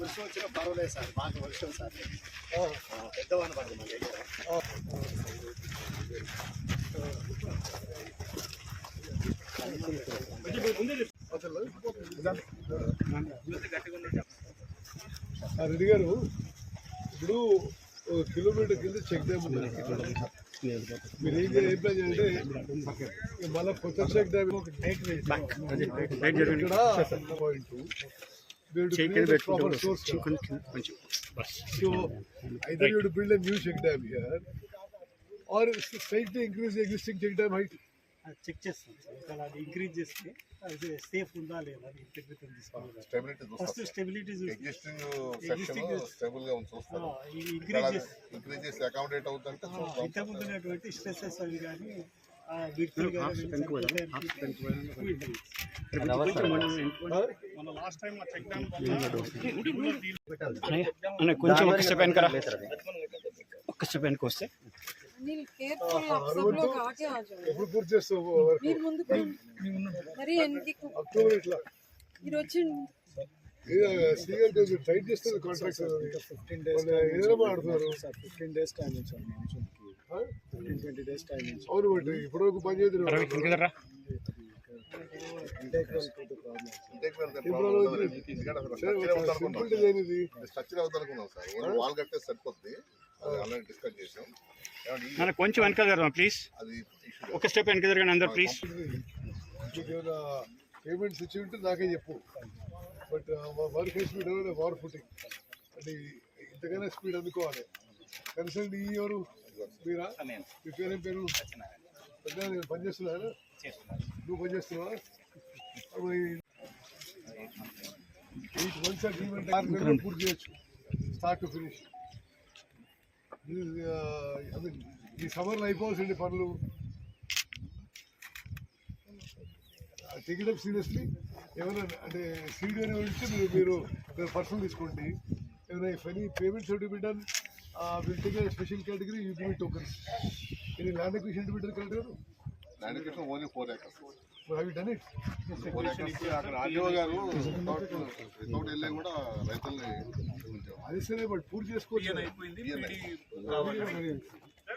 వర్షం వచ్చినా పర్వాలేదు సార్ మాకు వర్షం సార్. పెద్దవాన పడదు మా దగ్గర. రెడ్డి గారు ఇప్పుడు ఒక కిలోమీటర్ కింద చెక్ డ్యామ్ మీరు ఏం ఏం ప్లాన్ చేయాలంటే మళ్ళా కొత్త చెక్ డ్యామ్ ఒక డేట్ ఇక్కడ point so either you build new check dam here or straightly increase existing check dam height check చేస్తాం. సార్ ఒకవేళ అది ఇంక్రీజ్ చేస్తే అది సేఫ్ ఉందా లేదా అది ప్రభుత్వం తీసుకోవాలి. స్టెబిలిటీ ఫస్ట్ చూస్తారు. స్టెబిలిటీ చూసి ఎగ్జిస్టింగ్ సెక్షన్ స్టేబుల్గా ఉంది చూస్తారు. ఇంక్రీజ్ చేసి ఇంక్రీజ్ చేసి అకామిడేట్ అవుతుంటే చూస్తాం ఇంతకు ముందున్నటువంటి స్ట్రెస్సెస్ అవి కానీ వీటికి కొంచెం ఒక స్టెప్ వెనక ఒక స్టెప్ వెనక వస్తే. టైట్ చేస్తుంది కాంట్రాక్ట్ ఏదైనా ఆడుతున్నారు. ఫిఫ్టీన్ డేస్ టైం ఇచ్చాను అవును ఇప్పుడు ఒక పని చేద్దరు స్ట్రక్చర్ సార్. వాల్ కట్టే సరిపోద్ది. ఆల్రెడీ డిస్కస్ చేసాం. అన్న కొంచెం వెనక జరగరా ప్లీజ్ ఒక స్టెప్ వెనక జరగండి అందరు ప్లీజ్ పేమెంట్స్ ఇచ్చి ఉంటే నాకే చెప్పు. But work high speed war footing అంటే ఇంతకైనా స్పీడ్ అందుకోవాలి. కన్సల్ట్ ఈ ఎవరు? మీరా? మీ పేరేం పేరు? పెద్ద పని నువ్వు పని చేస్తున్నావా? ఎయిట్ మంత్స్ అగ్రిమెంట్ ఆరు నెలలు పూర్తి చేయొచ్చు. Start to finish. ఈ సమ్మర్లో అయిపోవాల్సింది పనులు. టేక్ అప్ సీరియస్లీ ఏమైనా అంటే సీడీ అని ఉంటే మీరు మీరు మీరు పర్సనల్ తీసుకోండి. ఏమైనా if any payments to be done will take special category you give tokens గారు? Land acquisition only four acres have done it four acres అక్కడ ఆర్డీఓ గారు వితౌట్ వెళ్ళే కూడా రైతుల్ని. అది సరే బట్ పూర్తి చేసుకోవచ్చు.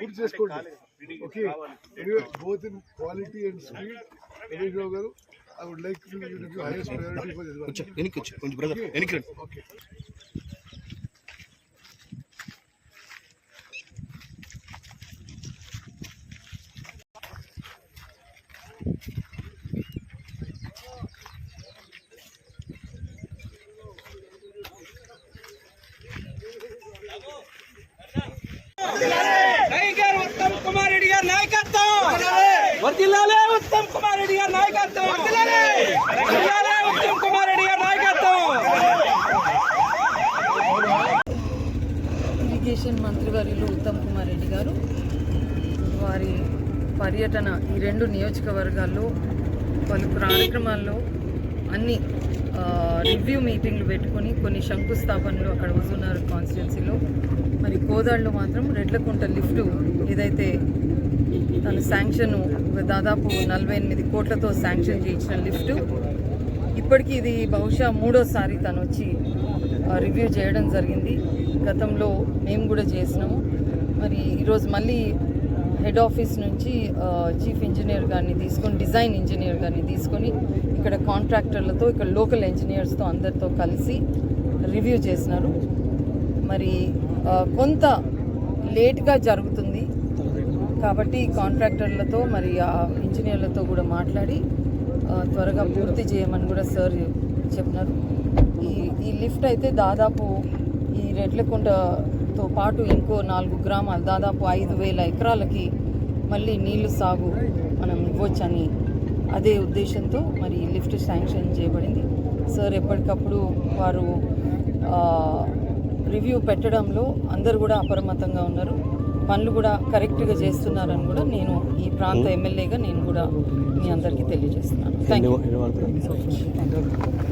పూర్తి చేసుకోండి. Okay both in quality and speed Ramesh Babu గారు I would like to give highest priority for this వెనక్కి వచ్చి కొంచెం బ్రదర్ వెనక్కి రండి. ఓకే టైగర్ ఉత్తమ్ కుమార్ రెడ్డి గారి నాయకత్వం వర్దిల్లాలే ఉత్తమ్ కుమార్ రెడ్డి గారి నాయకత్వం. వర్దిల్లాలే! ఉత్తమ్ కుమార్ రెడ్డి గారి నాయకత్వం. ఇరిగేషన్ మంత్రివర్యులు ఉత్తమ్ కుమార్ రెడ్డి గారు వారి పర్యటన ఈ రెండు నియోజకవర్గాల్లో పలు కార్యక్రమాల్లో అన్ని రివ్యూ మీటింగ్లు పెట్టుకొని కొన్ని శంకుస్థాపనలు అక్కడ హుజూర్నగర్ కాన్స్టిట్యున్సీలో. మరి కోదాడులో మాత్రం రెడ్లకుంట లిఫ్ట్ ఏదైతే తను శాంక్షన్ దాదాపు నలభై ఎనిమిది కోట్లతో శాంక్షన్ చేయించిన లిఫ్ట్. ఇప్పటికీ ఇది బహుశా మూడోసారి తను వచ్చి రివ్యూ చేయడం జరిగింది. గతంలో మేము కూడా చేసినాము. మరి ఈరోజు మళ్ళీ హెడ్ ఆఫీస్ నుంచి చీఫ్ ఇంజనీర్ గారిని తీసుకొని డిజైన్ ఇంజనీర్ గారిని తీసుకొని ఇక్కడ కాంట్రాక్టర్లతో ఇక్కడ లోకల్ ఇంజనీర్స్తో అందరితో కలిసి రివ్యూ చేసినారు. మరి కొంత లేట్గా జరుగుతుంది కాబట్టి కాంట్రాక్టర్లతో మరి ఆ ఇంజనీర్లతో కూడా మాట్లాడి త్వరగా పూర్తి చేయమని కూడా సార్ చెప్పినారు. ఈ ఈ లిఫ్ట్ అయితే దాదాపు ఈ రెడ్లకుంటతో పాటు ఇంకో నాలుగు గ్రామాలు దాదాపు ఐదు వేల ఎకరాలకి మళ్ళీ నీళ్ళు సాగు మనం ఇవ్వచ్చని అదే ఉద్దేశంతో మరి ఈ లిఫ్ట్ శాంక్షన్ చేయబడింది. సార్ ఎప్పటికప్పుడు వారు రివ్యూ పెట్టడంలో అందరూ కూడా అప్రమత్తంగా ఉన్నారు. పనులు కూడా కరెక్ట్గా చేస్తున్నారని కూడా నేను ఈ ప్రాంత ఎమ్మెల్యేగా నేను కూడా మీ అందరికీ తెలియజేస్తున్నాను. Thank you